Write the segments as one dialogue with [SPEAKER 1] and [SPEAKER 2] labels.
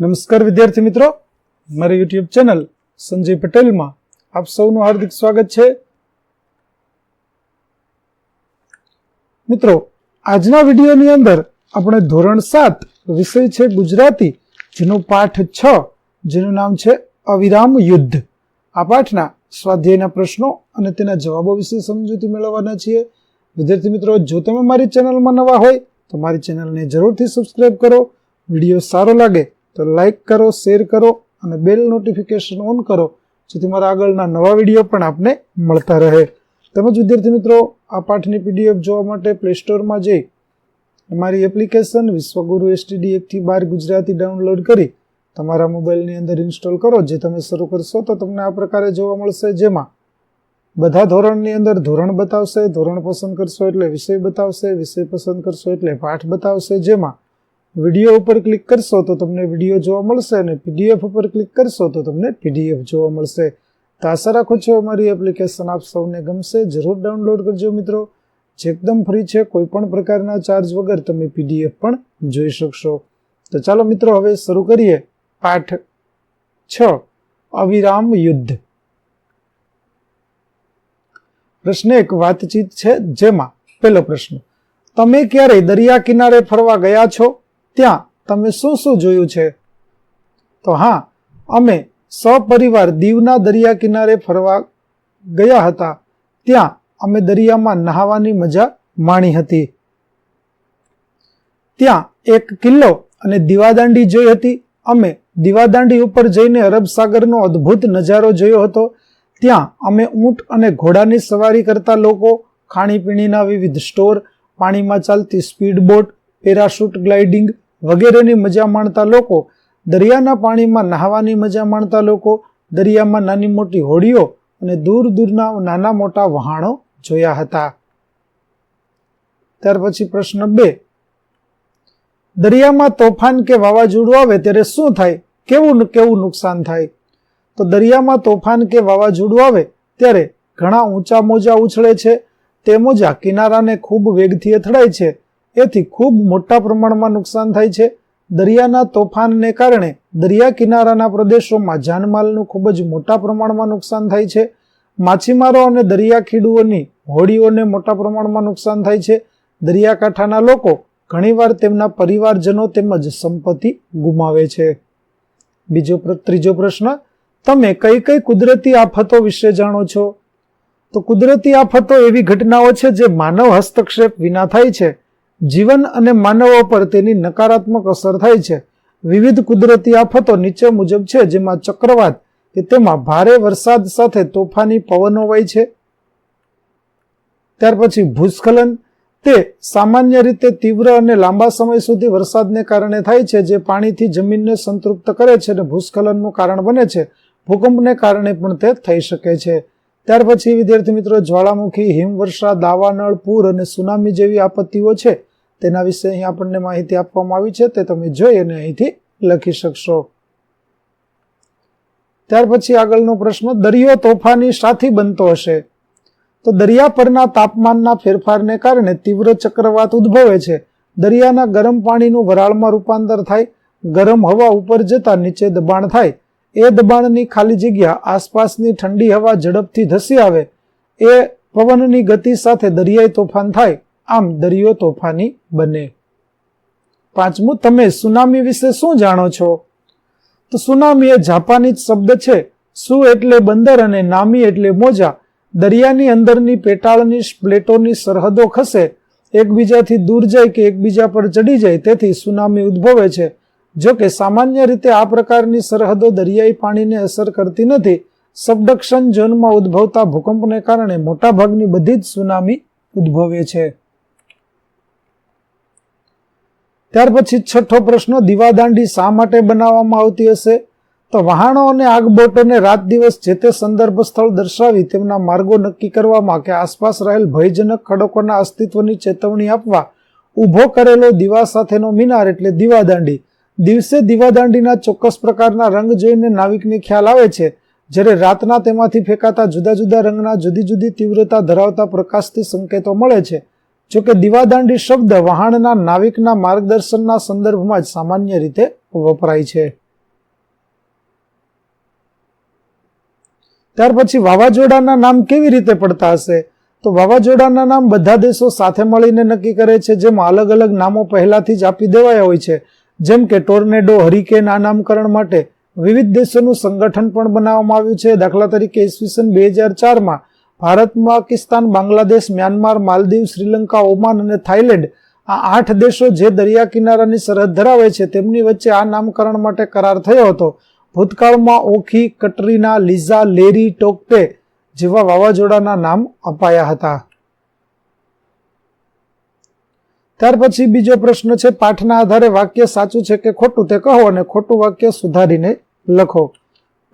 [SPEAKER 1] નમસ્કાર વિદ્યાર્થી મિત્રો. મારી યુટ્યુબ ચેનલ સંજય પટેલમાં આપ સૌનું હાર્દિક સ્વાગત છે. મિત્રો, આજના વિડીયોની અંદર આપણે ધોરણ સાત વિષય છે ગુજરાતી, જેનો પાઠ છ, જેનું નામ છે અવિરામ યુદ્ધ. આ પાઠના સ્વાધ્યાયના પ્રશ્નો અને તેના જવાબો વિશે સમજૂતી મેળવવાના છીએ. વિદ્યાર્થી મિત્રો, જો તમે મારી ચેનલમાં નવા હોય તો મારી ચેનલને જરૂરથી સબસ્ક્રાઈબ કરો. વીડિયો સારો લાગે તો લાઈક કરો શેર કરો અને બેલ નોટિફિકેશન ઓન કરો, જેથી મારા આગળના નવા વીડિયો પણ આપને મળતા રહે. તેમજ વિદ્યાર્થી મિત્રો, આ પાઠની પીડીએફ જોવા માટે પ્લે સ્ટોરમાં જઈ અમારી એપ્લિકેશન વિશ્વગુરુ એસટીડી એકથી બાર ગુજરાતી ડાઉનલોડ કરી તમારા મોબાઈલની અંદર ઇન્સ્ટોલ કરો, જે તમે શરૂ કરશો તો તમને આ પ્રકારે જોવા મળશે. જેમાં બધા ધોરણની અંદર ધોરણ બતાવશે, ધોરણ પસંદ કરશો એટલે વિષય બતાવશે, વિષય પસંદ કરશો એટલે પાઠ બતાવશે. જેમાં વીડિયો ઉપર ક્લિક કરશો તો તમને વીડિયો જોવા મળશે અને પીડીએફ ઉપર ક્લિક કરશો તો તમને પીડીએફ જોવા મળશે. તો આશા રાખું છું અમારી એપ્લિકેશન આપ સૌને ગમશે. જરૂર ડાઉનલોડ કરજો મિત્રો. જે એકદમ ફ્રી છે, કોઈ પણ પ્રકારના ચાર્જ વગર તમે પીડીએફ પણ જોઈ શકશો. તો ચાલો મિત્રો, હવે શરૂ કરીએ. પાઠ છ. અવિરામ યુદ્ધ. પ્રશ્ન એક, વાતચીત છે જેમાં? પહેલો પ્રશ્ન, તમે ક્યારે દરિયા કિનારે ફરવા ગયા છો? ત્યાં તમે શું શું જોયું છે? તો હા, અમે સપરિવાર દીવના દરિયા કિનારે ફરવા ગયા હતા. ત્યાં અમે દરિયામાં નહાવાની મજા માણી હતી. ત્યાં એક કિલ્લો અને દીવાદાંડી જોઈ હતી. અમે દીવાદાંડી ઉપર જઈને અરબ સાગરનો અદ્ભુત નજારો જોયો હતો. ત્યાં અમે ઊંટ અને ઘોડાની સવારી કરતા લોકો, ખાણીપીણીના વિવિધ સ્ટોર, પાણીમાં ચાલતી સ્પીડ બોટ પેરાશૂટ, ગ્લાઇડિંગ વગેરેની મજા માણતા લોકો, દરિયાના પાણીમાં નહાવાની મજા માણતા લોકો, દરિયામાં નાની મોટી હોડીઓ અને દૂર દૂરના નાના મોટા વહાણો જોયા હતા. ત્યાર પછી પ્રશ્ન બે. દરિયામાં તોફાન કે વાવાઝોડું આવે ત્યારે શું થાય? કેવું કેવું નુકસાન થાય? તો દરિયામાં તોફાન કે વાવાઝોડું આવે ત્યારે ઘણા ઊંચા મોજા ઉછળે છે તે મોજા કિનારાને ખૂબ વેગથી અથડાય છે. એથી ખૂબ મોટા પ્રમાણમાં નુકસાન થાય છે. દરિયાના તોફાનને કારણે દરિયા કિનારાના પ્રદેશોમાં જાનમાલનું ખૂબ જ મોટા પ્રમાણમાં નુકસાન થાય છે. માછીમારો અને દરિયા ખીડુઓની હોડીઓને મોટા પ્રમાણમાં નુકસાન થાય છે. દરિયાકાંઠાના લોકો ઘણીવાર તેમના પરિવારજનો તેમજ સંપત્તિ ગુમાવે છે. બીજો ત્રીજો પ્રશ્ન, તમે કઈ કઈ કુદરતી આફતો વિશે જાણો છો? તો કુદરતી આફતો એવી ઘટનાઓ છે જે માનવ હસ્તક્ષેપ વિના થાય છે. જીવન અને માનવો પર તેની નકારાત્મક અસર થાય છે. વિવિધ કુદરતી આફતો નીચે મુજબ છે, જેમાં ચક્રવાત કે તેમાં ભારે વરસાદ સાથે તોફાની પવનો હોય છે. ત્યાર પછી ભૂસ્ખલન, તે સામાન્ય રીતે તીવ્ર અને લાંબા સમય સુધી વરસાદને કારણે થાય છે, જે પાણીથી જમીનને સંતૃપ્ત કરે છે અને ભૂસ્ખલનનું કારણ બને છે. ભૂકંપને કારણે પણ તે થઈ શકે છે. ત્યાર પછી વિદ્યાર્થી મિત્રો, જ્વાળામુખી, હિમવર્ષા, દાવાનળ, પૂર અને સુનામી જેવી આપત્તિઓ છે. તેના વિશે અહીં આપણને માહિતી આપવામાં આવી છે, તે તમે જોઈ અને અહીંથી લખી શકશો. ત્યાર પછી આગળનો પ્રશ્ન, દરિયો તોફાની સાથી બનતો હશે. તો દરિયા પરના તાપમાનના ફેરફારને કારણે તીવ્ર ચક્રવાત ઉદ્ભવે છે. દરિયાના ગરમ પાણીનું વરાળમાં રૂપાંતર થાય, ગરમ હવા ઉપર જતા નીચે દબાણ થાય. એ દબાણની ખાલી જગ્યા આસપાસની ઠંડી હવા ઝડપથી ધસી આવે. એ પવનની ગતિ સાથે દરિયાઈ તોફાન થાય. આમ દરિયો તોફાની બને. પાંચમું, તમે સુનામી વિશે શું જાણો છો? તો સુનામી એ જાપાનીજ શબ્દ છે, સુ એટલે બંદર અને નામી એટલે મોજા. દરિયાની અંદરની પેટાળની પ્લેટોની સરહદો ખસે, એકબીજાથી દૂર જાય કે એકબીજા પર ચડી જાય, તેથી સુનામી ઉદ્ભવે છે. જો કે સામાન્ય રીતે આ પ્રકારની સરહદો દરિયાઈ પાણીને અસર કરતી નથી. સબડક્શન ઝોનમાં ઉદ્ભવતા ભૂકંપને કારણે મોટાભાગની બધી જ સુનામી ઉદ્ભવે છે. ત્યાર પછી છઠ્ઠો પ્રશ્ન, દીવાદાંડી શા માટે બનાવવામાં આવતી હશે? તો વહાણો અને આગબોટોને રાત દિવસ જે તે સંદર્ભ સ્થળ દર્શાવી તેમના માર્ગો નક્કી કરવામાં કે આસપાસ રહેલ ભયજનક ખડકોના અસ્તિત્વની ચેતવણી આપવા ઊભો કરેલો દીવા સાથેનો મિનાર એટલે દીવાદાંડી. દિવસે દીવાદાંડીના ચોક્કસ પ્રકારના રંગ જોઈને નાવિકને ખ્યાલ આવે છે, જ્યારે રાતના તેમાંથી ફેંકાતા જુદા જુદા રંગના જુદી જુદી તીવ્રતા ધરાવતા પ્રકાશથી સંકેતો મળે છે. જોકે દિવાદાંડી શબ્દ વહાણના નાવિકના માર્ગદર્શનના સંદર્ભમાં જ સામાન્ય રીતે વપરાય છે. ત્યાર પછી વાવાઝોડાના નામ કેવી રીતે પડતા હશે? તો વાવાઝોડાના નામ બધા દેશો સાથે મળીને નક્કી કરે છે, જેમાં અલગ અલગ નામો પહેલાથી જ આપી દેવાયા હોય છે. જેમ કે ટોર્નેડો હરિકેન આ નામકરણ માટે વિવિધ દેશોનું સંગઠન પણ બનાવવામાં આવ્યું છે. દાખલા તરીકે ઈસવીસન બે હજાર ચારમાં ભારત પાકિસ્તાન, બાંગ્લાદેશ, મ્યાનમાર, માલદીવ, શ્રીલંકા, ઓમાન અને થાઇલેન્ડ આ આઠ દેશો જે દરિયા કિનારાની સરહદ ધરાવે છે, તેમની વચ્ચે આ નામકરણ માટે કરાર થયો હતો. ભૂતકાળમાં ઓખી, કટરીના, લીઝા, લેરી ટોકટે જેવા વાવાઝોડાના નામ અપાયા હતા. ત્યાર પછી બીજો પ્રશ્ન છે, પાઠના આધારે વાક્ય સાચું છે કે ખોટું તે કહો અને ખોટું વાક્ય સુધારીને લખો.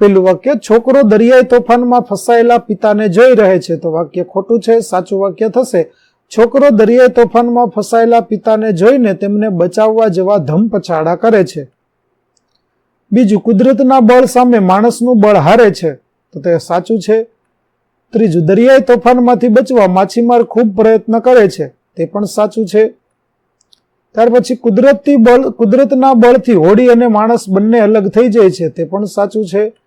[SPEAKER 1] પેલું વાક્ય, છોકરો દરિયાઈ તોફાનમાં ફસાયેલા પિતાને જોઈ રહે છે. તો વાક્ય ખોટું છે, સાચું વાક્ય થશે. છોકરો દરિયાઈ તોફાનમાં ફસાયેલા પિતાને જોઈને તેમને બચાવવા જેવા ધમપછાડા કરે છે. બીજું, કુદરતના બળ સામે માણસનું બળ હારે છે. તો તે સાચું છે. ત્રીજું, દરિયાઈ તોફાનમાંથી બચવા માછીમાર ખૂબ પ્રયત્ન કરે છે. તે પણ સાચું છે. ત્યાર પછી કુદરતી બળ, કુદરતના બળથી હોડી અને માણસ બંને અલગ થઈ જાય છે. તે પણ સાચું છે.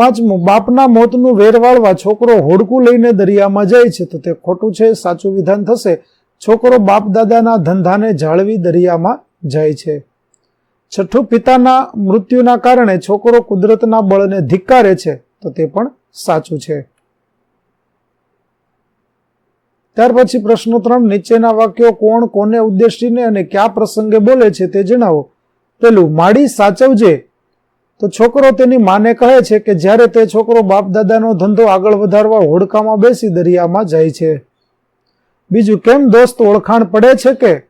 [SPEAKER 1] પાંચમું બાપના મોતનું વેર વાળવા છોકરો હોડકું લઈને દરિયામાં જાય છે, તો તે ખોટું છે, સાચું વિધાન થશે. છોકરો બાપ દાદાના ધંધાને જાળવી દરિયામાં જાય છે. છઠ્ઠું, પિતાના મૃત્યુના કારણે છોકરો કુદરતના બળને ધિક્કારે છે, તો તે પણ સાચું છે. ત્યાર પછી પ્રશ્ન ત્રણ, નીચેના વાક્યો કોણ, કોને ઉદ્દેશીને અને કયા પ્રસંગે બોલે છે તે જણાવો. પેલું, માડી સાચવજે તો છોકરો તેની માને કહે છે કે જ્યારે તે છોકરો બાપ દાદાનો ધંધો આગળ વધારવા હોડકામાં બેસી દરિયામાં જાય છે. બીજું, કેમ દોસ્ત ઓળખાણ પડે છે કે?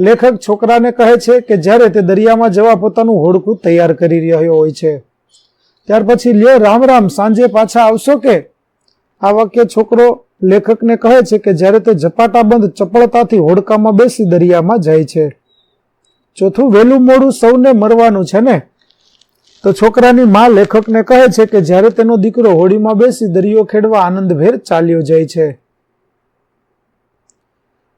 [SPEAKER 1] લેખક છોકરાને કહે છે કે જ્યારે તે દરિયામાં જવા પોતાનું હોડકું તૈયાર કરી રહ્યો હોય છે. ત્યાર પછી લ્યો રામ રામ, સાંજે પાછા આવશો કે? આ વાક્ય છોકરો લેખકને કહે છે કે જ્યારે તે ઝપાટાબંધ ચપળતાથી હોડકામાં બેસી દરિયામાં જાય છે. ચોથું, વહેલું મોડું સૌને મરવાનું છે ને? તો છોકરાની મા લેખકને કહે છે કે જ્યારે તેનો દીકરો હોડીમાં બેસી દરિયો ખેડવા આનંદભેર ચાલ્યો જાય છે.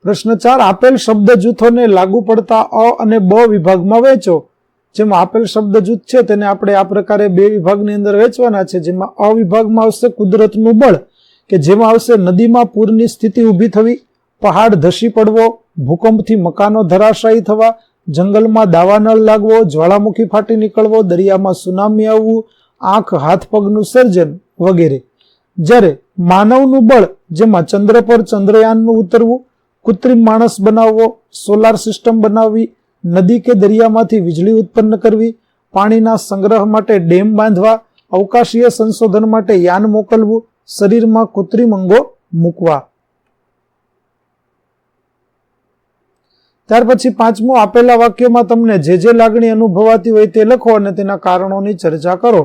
[SPEAKER 1] પ્રશ્ન ચાર, આપેલ શબ્દ જૂથોને લાગુ પડતા અ અને બ વિભાગમાં વહેંચો. જેમાં આપેલ શબ્દ જૂથ છે તેને આપણે આ પ્રકારે બે વિભાગની અંદર વેચવાના છે. જેમાં અ વિભાગમાં આવશે કુદરતનું બળ, કે જેમાં આવશે નદીમાં પૂરની સ્થિતિ ઊભી થવી, પહાડ ધસી પડવો, ભૂકંપથી મકાનો ધરાશાયી થવા જંગલમાં દાવાનળ લાગવો, જ્વાળામુખી ફાટી નીકળવો, દરિયામાં સુનામી આવવું, આંખ, હાથ, પગનું સર્જન વગેરે. જ્યારે માનવનું બળ, જેમાં ચંદ્ર પર ચંદ્રયાનનું ઉતરવું, કૃત્રિમ માણસ બનાવવો, સોલાર સિસ્ટમ બનાવવી, નદી કે દરિયામાંથી વીજળી ઉત્પન્ન કરવી, પાણીના સંગ્રહ માટે ડેમ બાંધવા, અવકાશીય સંશોધન માટે યાન મોકલવું, શરીરમાં કૃત્રિમ અંગો મૂકવા. ત્યાર પછી પાંચમું આપેલા વાક્યમાં તમને જે જે લાગણી અનુભવાતી હોય તે લખો અને તેના કારણોની ચર્ચા કરો.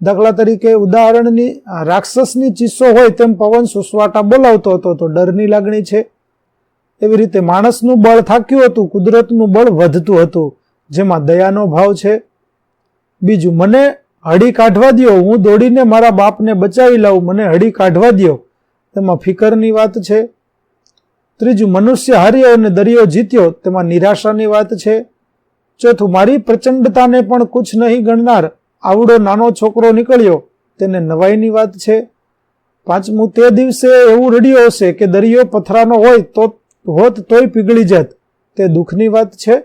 [SPEAKER 1] દાખલા તરીકે ઉદાહરણની રાક્ષસની ચીસો હોય તેમ પવન સુસવાટા બોલાવતો હતો તો ડરની લાગણી છે. એવી રીતે માણસનું બળ થાક્યું હતું, કુદરતનું બળ વધતું હતું, જેમાં દયાનો ભાવ છે. બીજું, મને હળી કાઢવા દો હું દોડીને મારા બાપને બચાવી લાવું, મને હળી કાઢવા દો તેમાં ફિકરની વાત છે. ત્રીજું, મનુષ્ય હાર્યો અને દરિયો જીત્યો, તેમાં નિરાશાની વાત છે. ચોથું, મારી પ્રચંડતાને પણ કુછ નહીં ગણનાર આવડો નાનો છોકરો નીકળ્યો, તેને નવાઈની વાત છે. પાંચમું, તે દિવસે એવું રડ્યો હશે કે દરિયો પથરાનો હોય તો, હોત તોય પીગળી જાત. તે દુઃખની વાત છે.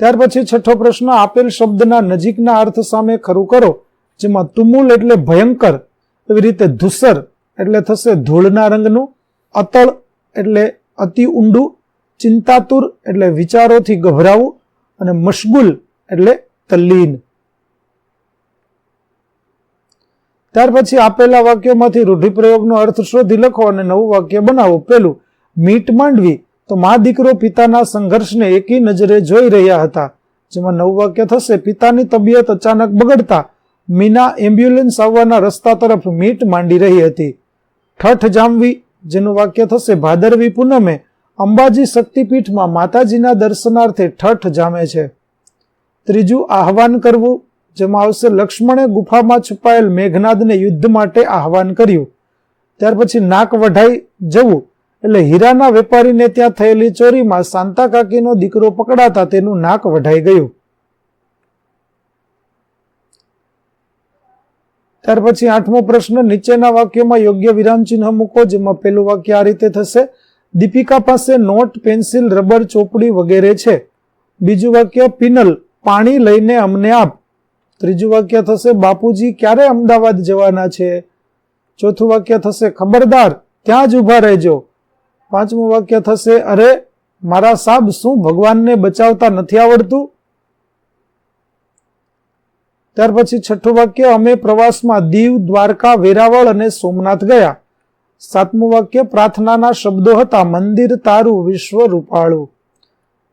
[SPEAKER 1] ત્યાર પછી છઠ્ઠો પ્રશ્ન, આપેલ શબ્દના નજીકના અર્થ સામે ખરું કરો, જેમાં તુમુલ એટલે ભયંકર, એવી રીતે ધુસર એટલે થશે ધૂળના રંગનું, અતળ એટલે અતિ ઊંડું, ચિંતાતુર એટલે વિચારોથી ગભરાવું, અને મશગુલ એટલે તલ્લીન. ત્યાર પછી આપેલા વાક્યોમાંથી રૂઢિપ્રયોગનો અર્થ શોધી લખો અને નવું વાક્ય બનાવો. પેલું મીટ માંડવી. તો મા દીકરો પિતાના સંઘર્ષને એકી નજરે જોઈ રહ્યા હતા. જેમાં નવું વાક્ય થશે, પિતાની તબિયત અચાનક બગડતા, મીના એમ્બ્યુલન્સ આવવાના રસ્તા તરફ મીટ માંડી રહી હતી. ઠઠ જામવી, જેનું વાક્ય થશે, ભાદરવી પૂનમે અંબાજી શક્તિપીઠમાં માતાજીના દર્શનાર્થે ઠઠ જામે છે. ત્રીજું, આહવાન કરવું, જેમાં આવશે, લક્ષ્મણે ગુફામાં છુપાયેલ મેઘનાદને યુદ્ધ માટે આહવાન કર્યું. ત્યાર પછી, નાક વઢાઈ જવું, એટલે હીરાના વેપારીને ત્યાં થયેલી ચોરીમાં સાંતા કાકીનો દીકરો પકડાતા તેનું નાક વઢાઈ ગયું. ત્યાર પછી આઠમો પ્રશ્ન, નીચેના વાક્યમાં યોગ્ય વિરામ ચિહ્ન મૂકો, જેમાં પેલું વાક્ય આ રીતે થશે. દીપિકા પાસે નોટ, પેન્સિલ, રબર, ચોપડી વગેરે છે. બીજું વાક્ય, પિનલ, પાણી લઈને અમને આપ. ત્રીજું વાક્ય થશે, બાપુજી, ક્યારે અમદાવાદ જવાના છે? ચોથું વાક્ય થશે, ખબરદાર, ત્યાં જ ઊભા રહેજો. પાંચમું વાક્ય થશે, અરે, મારા સાબ શું ભગવાનને બચાવતા નથી આવડતું? ત્યાર પછી છઠ્ઠું વાક્ય, અમે પ્રવાસમાં દીવ, દ્વારકા, વેરાવળ અને સોમનાથ ગયા. સાતમું વાક્ય, પ્રાર્થનાના શબ્દો હતા, મંદિર, તારું, વિશ્વ, રૂપાળું.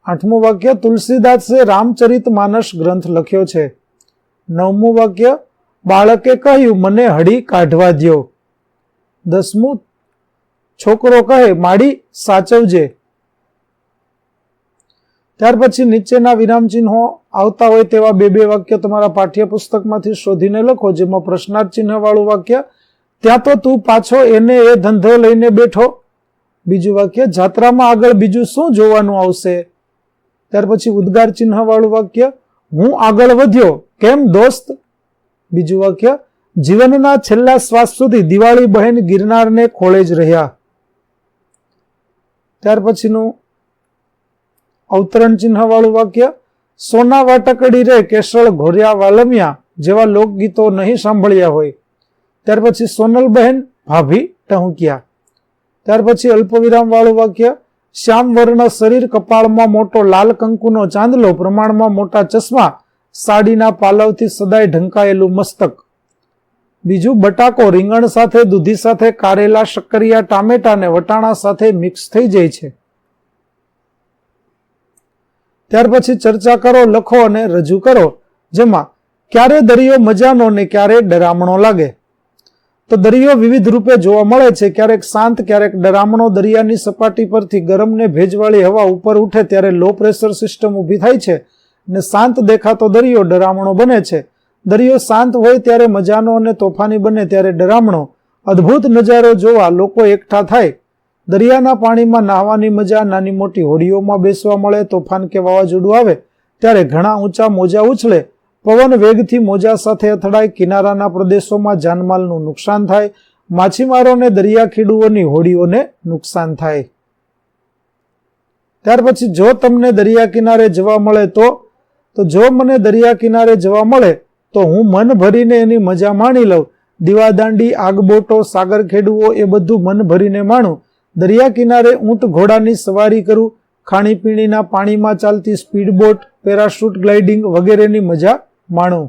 [SPEAKER 1] આઠમું વાક્ય, તુલસીદાસે રામચરિત માનસ ગ્રંથ લખ્યો છે. નવમું વાક્ય, બાળકે કહ્યું, મને હળી કાઢવા દ્યો. દસમું, છોકરો કહે, માડી સાચવજે. ત્યાર પછી નીચેના વિરામ ચિહ્નો આવતા હોય તેવા બે બે વાક્ય તમારા પાઠ્યપુસ્તકમાંથી શોધીને લખો, જેમાં પ્રશ્નાર્થ ચિહ્ન વાળું વાક્ય, ત્યાં તો તું પાછો એને એ ધંધો લઈને બેઠો. બીજું વાક્ય, જાત્રામાં આગળ બીજું શું જોવાનું આવશે? ત્યાર પછી ઉદ્ગાર ચિહ્ન વાળું વાક્ય, હું આગળ વધ્યો. કેમ દોસ્ત? બીજું વાક્ય, જીવનના છેલ્લા શ્વાસ સુધી દિવાળી બહેન ગિરનારને ખોળે જ રહ્યા. ત્યાર પછીનું અવતરણ ચિહ્નવાળું વાક્ય, સોના વાટકડી રે કેશળ ઘોર્યા વાલમિયા જેવા લોકગીતો નહીં સાંભળ્યા હોય. ત્યાર પછી સોનલ બહેન ભાભી ટહુકિયા. ત્યાર પછી અલ્પવિરામ વાળું વાક્ય, શ્યામ વર્ણ શરીર કપાળમાં મોટો લાલ કંકુનો ચાંદલો પ્રમાણમાં મોટા ચશ્મા, સાડીના પાલવથી સદાય ઢંકાયેલું મસ્તક. બીજું, બટાકો રીંગણ સાથે, દૂધી સાથે કારેલા, શક્કરિયા ટામેટા અને વટાણા સાથે મિક્સ થઈ જાય છે. ત્યાર પછી ચર્ચા કરો, લખો અને રજૂ કરો, જેમાં ક્યારે દરિયો મજાનો ને ક્યારે ડરામણો લાગે. તો દરિયો વિવિધ રૂપે જોવા મળે છે, ક્યારેક શાંત, ક્યારેક ડરામણો. દરિયાની સપાટી પરથી ગરમ ને ભેજવાળી હવા ઉપર ઉઠે ત્યારે લો પ્રેશર સિસ્ટમ ઊભી થાય છે ને શાંત દેખાતો દરિયો ડરામણો બને છે. દરિયો શાંત હોય ત્યારે મજાનો અને તોફાની બને ત્યારે ડરામણો. અદ્ભુત નજારો જોવા લોકો એકઠા થાય. દરિયાના પાણીમાં નાહવાની મજા નાની મોટી હોડીઓમાં બેસવા મળે, તોફાન કે વાવાઝોડું આવે, ત્યારે ઘણા ઊંચા મોજા ઉછળે. પવન વેગથી મોજા સાથે અથડાય, કિનારાના પ્રદેશોમાં જાનમાલનું નુકસાન થાય, માછીમારોને, દરિયા ખેડૂઓની હોડીઓને નુકસાન થાય. ત્યાર પછી જો તમને દરિયા કિનારે જવા મળે તો તો જો મને દરિયા કિનારે જવા મળે, તો હું મન ભરીને એની મજા માણી લઉં. દીવાદાંડી, આગબોટો, સાગર ખેડવો એ બધું મન ભરીને માણું. દરિયા કિનારે ઊંટ ઘોડાની સવારી કરું, ખાણીપીણીના પાણીમાં ચાલતી સ્પીડબોટ, પેરાશૂટ, ગ્લાઇડિંગ વગેરેની મજા માણું.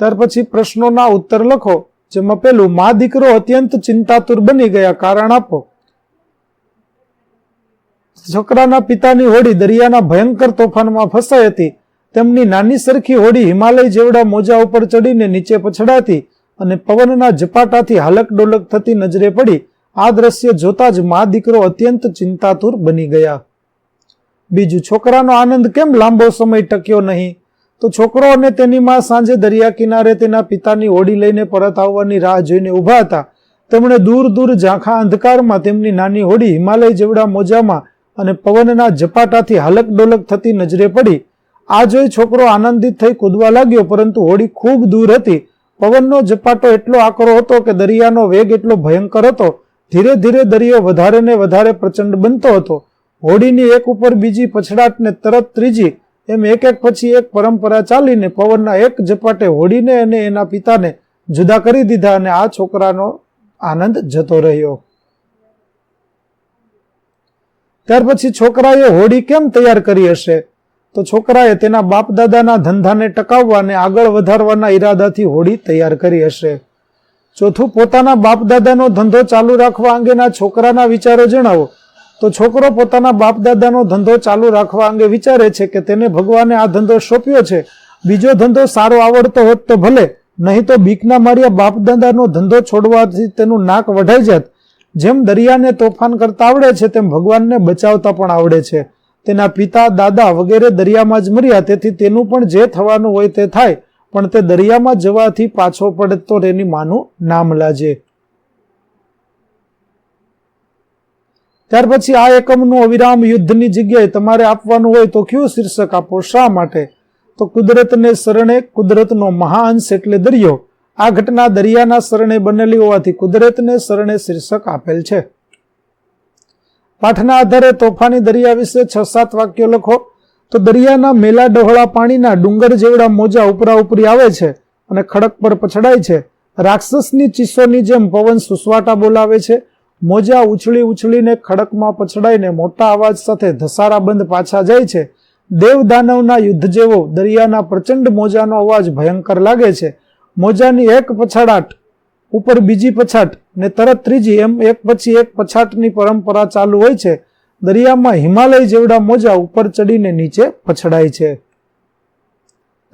[SPEAKER 1] ત્યાર પછી પ્રશ્નોના ઉત્તર લખો, જેમાં પેલું, મા દીકરો અત્યંત ચિંતાતુર બની ગયા, કારણ આપો. છોકરાના પિતાની હોડી દરિયાના ભયંકર તોફાનમાં ફસાઈ હતી. તેમની નાની સરખી હોડી હિમાલય જેવડા મોજા ઉપર ચડીને નીચે પછડાતી. અને પવનના ઝપાટાથી હાલક ડોલક થતી નજરે પડી, આ દ્રશ્ય જોતા જ મા દીકરો અત્યંત ચિંતાતુર બની ગયા. બીજું, છોકરાનો આનંદ કેમ લાંબો સમય ટક્યો નહીં? તો છોકરો અને તેની માં સાંજે દરિયા કિનારે તેના પિતાની હોડી લઈને પરત આવવાની રાહ જોઈને ઊભા હતા. તેમણે દૂર દૂર ઝાંખા અંધકારમાં તેમની નાની હોડી હિમાલય જેવડા મોજામાં અને પવનના ઝપાટાથી હાલક ડોલક થતી નજરે પડી. આ જોઈ છોકરો આનંદિત થઈ કૂદવા લાગ્યો, પરંતુ હોડી ખૂબ દૂર હતી પવનનો ઝપાટો એટલો આકરો હતો કે દરિયાનો વેગ એટલો ભયંકર હતો. ધીરે ધીરે દરિયો વધારે ને વધારે પ્રચંડ બનતો હતો. હોડીની એક ઉપર બીજી પછડાટ ને તરત ત્રીજી, એમ એક એક પછી એક પરંપરા ચાલીને પવનના એક ઝપાટે હોડીને અને એના પિતાને જુદા કરી દીધા અને આ છોકરાનો આનંદ જતો રહ્યો. ત્યાર પછી છોકરાએ હોડી કેમ તૈયાર કરી હશે? તો છોકરાએ તેના બાપ દાદાના ધંધાને ટકાવવા અને આગળ વધારવાના ઈરાદાથી હોડી તૈયાર કરી હશે. ચોથું, પોતાના બાપ દાદાનો ધંધો ચાલુ રાખવા અંગેના છોકરાના વિચારો જણાવો. તો છોકરો પોતાના બાપ દાદાનો ધંધો ચાલુ રાખવા અંગે વિચારે છે કે તેને ભગવાને આ ધંધો સોંપ્યો છે. બીજો ધંધો સારો આવડતો હોત તો ભલે, નહીં તો બીકના માર્યા બાપ દાદાનો ધંધો છોડવાથી તેનું નાક વઢાઈ જાત. જેમ દરિયાને તોફાન કરતા આવડે છે, તેમ ભગવાનને બચાવતા પણ આવડે છે. તેના પિતા, દાદા વગેરે દરિયામાં જ મર્યા. તેથી તેનું પણ જે થવાનું હોય તે થાય, પણ તે દરિયામાં જવાથી પાછો પડે તો તેની માનું નામ લાજે. ત્યાર પછી આ એકમનું અવિરામ યુદ્ધની જગ્યાએ તમારે આપવાનું હોય તો કયું શીર્ષક આપો? શા માટે? તો કુદરતને શરણે કુદરતનો મહાઅંશ એટલે દરિયો. આ ઘટના દરિયાના શરણે બનેલી હોવાથી કુદરતને શરણે શીર્ષક આપેલ છે. પાઠના આધારે તોફાની દરિયા વિશે છ સાત વાક્યો લખો. તો દરિયાના મેલા ડહોળા પાણીના ડુંગર જેવડા મોજા ઉપરા ઉપરી આવે છે અને ખડક પર પછડાય છે. રાક્ષસની ચીસોની જેમ પવન સુસવાટા બોલાવે છે. મોજા ઉછળી ઉછળીને ખડકમાં પછડાઈને મોટા અવાજ સાથે ધસારા બંધ પાછા જાય છે. દેવ દાનવના યુદ્ધ જેવો દરિયાના પ્રચંડ મોજાનો અવાજ ભયંકર લાગે છે. મોજાની એક પછાડાટ ઉપર બીજી પછાટ ને તરત ત્રીજી એમ એક પછી એક પછાટની પરંપરા ચાલુ હોય છે. દરિયામાં હિમાલય જેવડા મોજા ઉપર ચડીને નીચે પછડાય છે.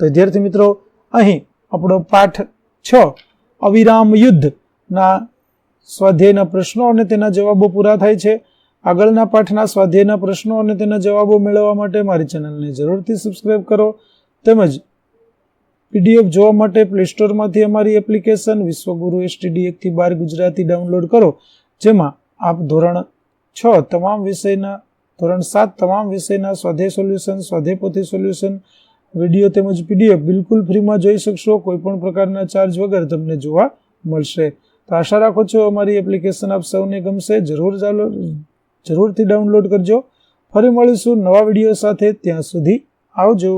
[SPEAKER 1] તો વિદ્યાર્થી મિત્રો, અહીં આપણો પાઠ છ, અવિરામ યુદ્ધ ના સ્વાધ્યાયના પ્રશ્નો અને તેના જવાબો પૂરા થાય છે. આગળના પાઠના સ્વાધ્યાયના પ્રશ્નો અને તેના જવાબો મેળવવા માટે મારી ચેનલને જરૂરથી સબસ્ક્રાઈબ કરો. તેમજ પીડીએફ જોવા માટે પ્લે સ્ટોરમાંથી અમારી એપ્લિકેશન વિશ્વગુરુ એસટીડી એકથી બાર ગુજરાતી ડાઉનલોડ કરો, જેમાં આપ ધોરણ છ તમામ વિષયના, ધોરણ સાત તમામ વિષયના સ્વાધે સોલ્યુશન સ્વાધ્યાય પોથી સોલ્યુશન વીડિયો તેમજ પીડીએફ બિલકુલ ફ્રીમાં જોઈ શકશો. કોઈ પણ પ્રકારના ચાર્જ વગર તમને જોવા મળશે. તો આશા રાખો છો અમારી એપ્લિકેશન આપ સૌને ગમશે. જરૂર ચાલો, જરૂરથી ડાઉનલોડ કરજો. ફરી મળીશું નવા વીડિયો સાથે. ત્યાં સુધી આવજો.